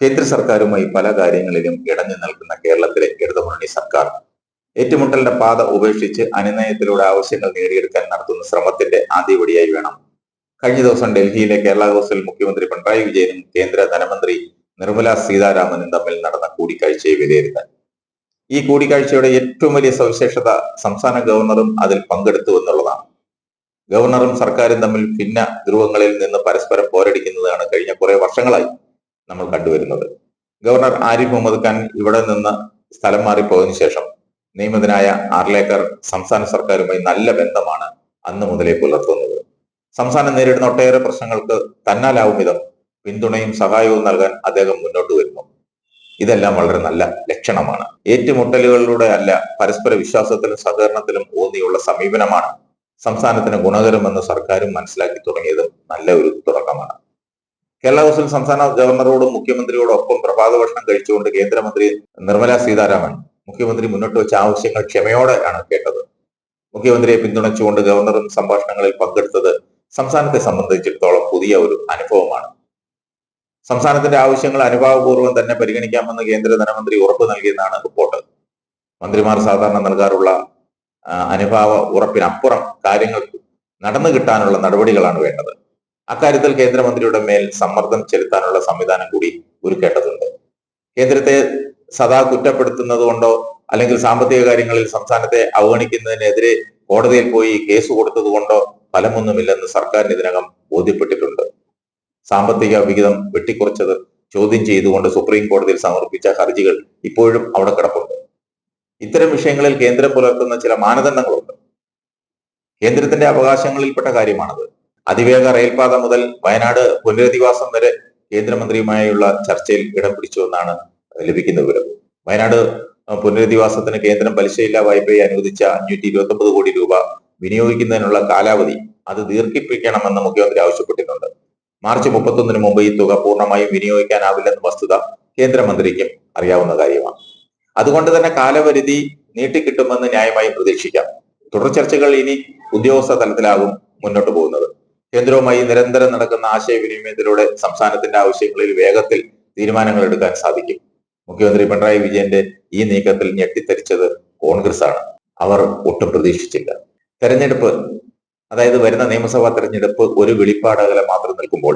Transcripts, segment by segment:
കേന്ദ്ര സർക്കാരുമായി പല കാര്യങ്ങളിലും ഇടഞ്ഞു നിൽക്കുന്ന കേരളത്തിലെ ഇടതുമുന്നണി സർക്കാർ ഏറ്റുമുട്ടലിന്റെ പാത ഉപേക്ഷിച്ച് അനുനയത്തിലൂടെ ആവശ്യങ്ങൾ നേടിയെടുക്കാൻ നടത്തുന്ന ശ്രമത്തിന്റെ ആദ്യപടിയായി വേണം. കഴിഞ്ഞ ദിവസം ഡൽഹിയിലെ കേരള ഹൗസിൽ മുഖ്യമന്ത്രി പിണറായി വിജയനും കേന്ദ്ര ധനമന്ത്രി നിർമ്മല സീതാരാമനും തമ്മിൽ നടന്ന കൂടിക്കാഴ്ചയെ വിലയിരുത്താൻ. ഈ കൂടിക്കാഴ്ചയുടെ ഏറ്റവും വലിയ സവിശേഷത സംസ്ഥാന ഗവർണറും അതിൽ പങ്കെടുത്തു എന്നുള്ളതാണ്. ഗവർണറും സർക്കാരും തമ്മിൽ ഭിന്ന ധ്രുവങ്ങളിൽ നിന്ന് പരസ്പരം പോരടിക്കുന്നതാണ് കഴിഞ്ഞ കുറെ വർഷങ്ങളായി. നമ്മൾ കണ്ടുവരുന്നത്. ഗവർണർ ആരിഫ് മുഹമ്മദ് ഖാൻ ഇവിടെ നിന്ന് സ്ഥലം മാറിപ്പോയതിനു ശേഷം നിയമിതനായ ആർലേക്കർ സംസ്ഥാന സർക്കാരുമായി നല്ല ബന്ധമാണ് അന്ന് മുതലേ പുലർത്തുന്നത്. സംസ്ഥാനം നേരിടുന്ന ഒട്ടേറെ പ്രശ്നങ്ങൾക്ക് തന്നാലാവും വിധം പിന്തുണയും സഹായവും നൽകാൻ അദ്ദേഹം മുന്നോട്ട് വരുന്നു. ഇതെല്ലാം വളരെ നല്ല ലക്ഷണമാണ്. ഏറ്റുമുട്ടലുകളിലൂടെ അല്ല പരസ്പര വിശ്വാസത്തിലും സഹകരണത്തിലും ഊന്നിയുള്ള സമീപനമാണ് സംസ്ഥാനത്തിന് ഗുണകരമെന്ന് സർക്കാരും മനസ്സിലാക്കി തുടങ്ങിയതും നല്ല ഒരു തുടക്കമാണ്. കേരള ഹൗസിൽ സംസ്ഥാന ഗവർണറോടും മുഖ്യമന്ത്രിയോടും ഒപ്പം പ്രഭാത ഭക്ഷണം കഴിച്ചുകൊണ്ട് കേന്ദ്രമന്ത്രി നിർമ്മല സീതാരാമൻ മുഖ്യമന്ത്രി മുന്നോട്ട് വെച്ച ആവശ്യങ്ങൾ ക്ഷമയോടെ ആണ് കേട്ടത്. മുഖ്യമന്ത്രിയെ പിന്തുണച്ചുകൊണ്ട് ഗവർണറും സംഭാഷണങ്ങളിൽ പങ്കെടുത്തത് സംസ്ഥാനത്തെ സംബന്ധിച്ചിടത്തോളം പുതിയ ഒരു അനുഭവമാണ്. സംസ്ഥാനത്തിന്റെ ആവശ്യങ്ങൾ അനുഭാവപൂർവം തന്നെ പരിഗണിക്കാമെന്ന് കേന്ദ്ര ധനമന്ത്രി ഉറപ്പ് നൽകിയെന്നാണ് റിപ്പോർട്ട്. മന്ത്രിമാർ സാധാരണ നൽകാറുള്ള അനുഭാവ ഉറപ്പിനപ്പുറം കാര്യങ്ങൾ നടന്നു കിട്ടാനുള്ള നടപടികളാണ് വേണ്ടത്. അക്കാര്യത്തിൽ കേന്ദ്രമന്ത്രിയുടെ മേൽ സമ്മർദ്ദം ചെലുത്താനുള്ള സംവിധാനം കൂടി ഒരുക്കേണ്ടതുണ്ട് കേന്ദ്രത്തെ സദാ കുറ്റപ്പെടുത്തുന്നത് കൊണ്ടോ അല്ലെങ്കിൽ സാമ്പത്തിക കാര്യങ്ങളിൽ സംസ്ഥാനത്തെ അവഗണിക്കുന്നതിനെതിരെ കോടതിയിൽ പോയി കേസ് കൊടുത്തതുകൊണ്ടോ ഫലമൊന്നുമില്ലെന്ന് സർക്കാരിന് ഇതിനകം ബോധ്യപ്പെട്ടിട്ടുണ്ട്. സാമ്പത്തിക വിഹിതം വെട്ടിക്കുറച്ചത് ചോദ്യം ചെയ്തുകൊണ്ട് സുപ്രീം കോടതിയിൽ സമർപ്പിച്ച ഹർജികൾ ഇപ്പോഴും അവിടെ കിടപ്പുണ്ട്. ഇത്തരം വിഷയങ്ങളിൽ കേന്ദ്രം പുലർത്തുന്ന ചില മാനദണ്ഡങ്ങളുണ്ട്. കേന്ദ്രത്തിന്റെ അവകാശങ്ങളിൽപ്പെട്ട കാര്യമാണത്. അതിവേഗ റെയിൽപാത മുതൽ വയനാട് പുനരധിവാസം വരെ കേന്ദ്രമന്ത്രിയുമായുള്ള ചർച്ചയിൽ ഇടം പിടിച്ചുവെന്നാണ് ലഭിക്കുന്ന വിവരം. വയനാട് പുനരധിവാസത്തിന് കേന്ദ്രം പലിശയില്ലാ വായ്പയെ അനുവദിച്ച അഞ്ഞൂറ്റി ഇരുപത്തി ഒമ്പത് കോടി രൂപ വിനിയോഗിക്കുന്നതിനുള്ള കാലാവധി അത് ദീർഘിപ്പിക്കണമെന്ന് മുഖ്യമന്ത്രി ആവശ്യപ്പെട്ടിട്ടുണ്ട്. മാർച്ച് മുപ്പത്തൊന്നിന് മുമ്പ് ഈ തുക പൂർണമായും വിനിയോഗിക്കാനാവില്ലെന്ന വസ്തുത കേന്ദ്രമന്ത്രിക്കും അറിയാവുന്ന കാര്യമാണ്. അതുകൊണ്ട് തന്നെ കാലപരിധി നീട്ടിക്കിട്ടുമെന്ന് ന്യായമായും പ്രതീക്ഷിക്കാം. തുടർ ചർച്ചകൾ ഇനി ഉദ്യോഗസ്ഥ തലത്തിലാകും മുന്നോട്ട് പോകുന്നത്. കേന്ദ്രവുമായി നിരന്തരം നടക്കുന്ന ആശയവിനിമയത്തിലൂടെ സംസ്ഥാനത്തിന്റെ ആവശ്യങ്ങളിൽ വേഗത്തിൽ തീരുമാനങ്ങൾ എടുക്കാൻ സാധിക്കും. മുഖ്യമന്ത്രി പിണറായി വിജയന്റെ ഈ നീക്കത്തിൽ ഞെട്ടിത്തരിച്ചത് കോൺഗ്രസ് ആണ് അവർ ഒട്ടും പ്രതീക്ഷിച്ചില്ല. തെരഞ്ഞെടുപ്പ് അതായത് വരുന്ന നിയമസഭാ തെരഞ്ഞെടുപ്പ് ഒരു വെളിപ്പാടകലെ മാത്രം നിൽക്കുമ്പോൾ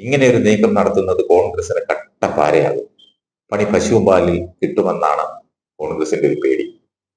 ഇങ്ങനെ ഒരു നീക്കം നടത്തുന്നത് കോൺഗ്രസിന് കട്ട പാരയാകും പണി പശുവും പാലിൽ കിട്ടുമെന്നാണ് കോൺഗ്രസിന്റെ ഒരു പേടി.